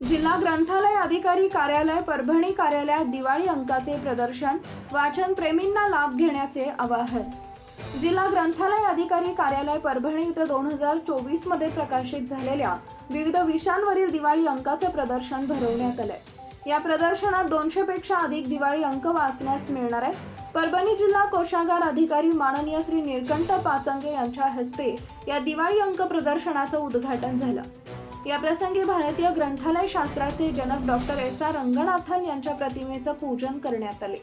जिल्हा ग्रंथालय अधिकारी कार्यालय परभणी कार्यालयात दिवाळी अंकाचे प्रदर्शन वाचन प्रेमींना लाभ घेण्याचे आवाहन. जिल्हा ग्रंथालय अधिकारी कार्यालय परभणी इथं दोन हजार चोवीसमध्ये प्रकाशित झालेल्या विविध विषयांवरील दिवाळी अंकाचे प्रदर्शन भरवण्यात आलंय. या प्रदर्शनात दोनशे पेक्षा अधिक दिवाळी अंक वाचण्यास मिळणार आहे परभणी जिल्हा कोषागार अधिकारी माननीय श्री निळकंठ पाचंगे यांच्या हस्ते या दिवाळी अंक प्रदर्शनाचं उद्घाटन झालं. या प्रसंगी भारतीय ग्रंथालय शास्त्राचे जनक डॉक्टर एस आर रंगनाथन यांच्या प्रतिमेचं पूजन करण्यात आले.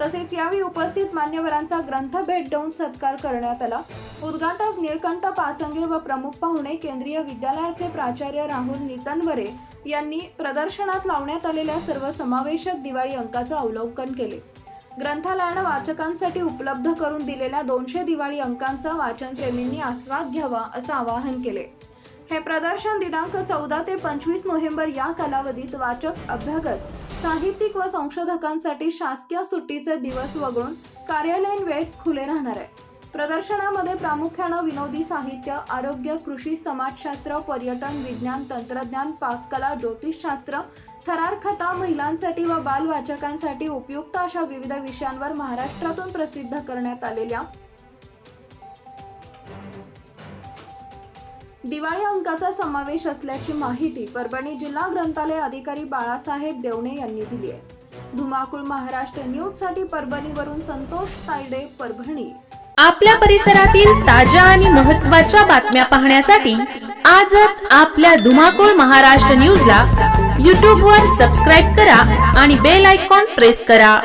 तसेच यावेळी उपस्थित मान्यवरांचा ग्रंथ भेट देऊन सत्कार करण्यात आला. उद्घाटक निळकंठ पाचंगे व प्रमुख पाहुणे केंद्रीय विद्यालयाचे प्राचार्य राहुल नितनवरे यांनी प्रदर्शनात लावण्यात आलेल्या सर्व समावेशक दिवाळी अंकाचं अवलोकन केले. ग्रंथालयानं वाचकांसाठी उपलब्ध करून दिलेल्या दोनशे दिवाळी अंकांचा वाचनप्रेमींनी आस्वाद घ्यावा असं आवाहन केले. हे प्रदर्शन दिनांक चौदा ते पंचवीस नोव्हेंबर या कालावधीत वाचक अभ्यागत साहित्यिक व संशोधकांसाठी शासकीय सुट्टीचे दिवस वगळून कार्यालयीन वेळेत खुले राहणार आहे. प्रदर्शनामध्ये प्रामुख्यानं विनोदी साहित्य आरोग्य कृषी समाजशास्त्र पर्यटन विज्ञान तंत्रज्ञान पाककला ज्योतिषशास्त्र थरार कथा महिलांसाठी व बालवाचकांसाठी उपयुक्त अशा विविध विषयांवर महाराष्ट्रातून प्रसिद्ध करण्यात आलेल्या दिवाळी अंकाचा समावेश असल्याची माहिती परभणी जिल्हा ग्रंथालय अधिकारी बाळासाहेब देवणे यांनी दिली आहे. धुमाकूळ महाराष्ट्र न्यूजसाठी परभणीवरून संतोष तायडे परभणी. आपल्या परिसरातील ताज्या आणि महत्त्वाच्या बातम्या पाहण्यासाठी आजच आपल्या धुमाकूळ महाराष्ट्र न्यूजला यूट्यूबवर सबस्क्राईब करा आणि बेल आयकॉन प्रेस करा.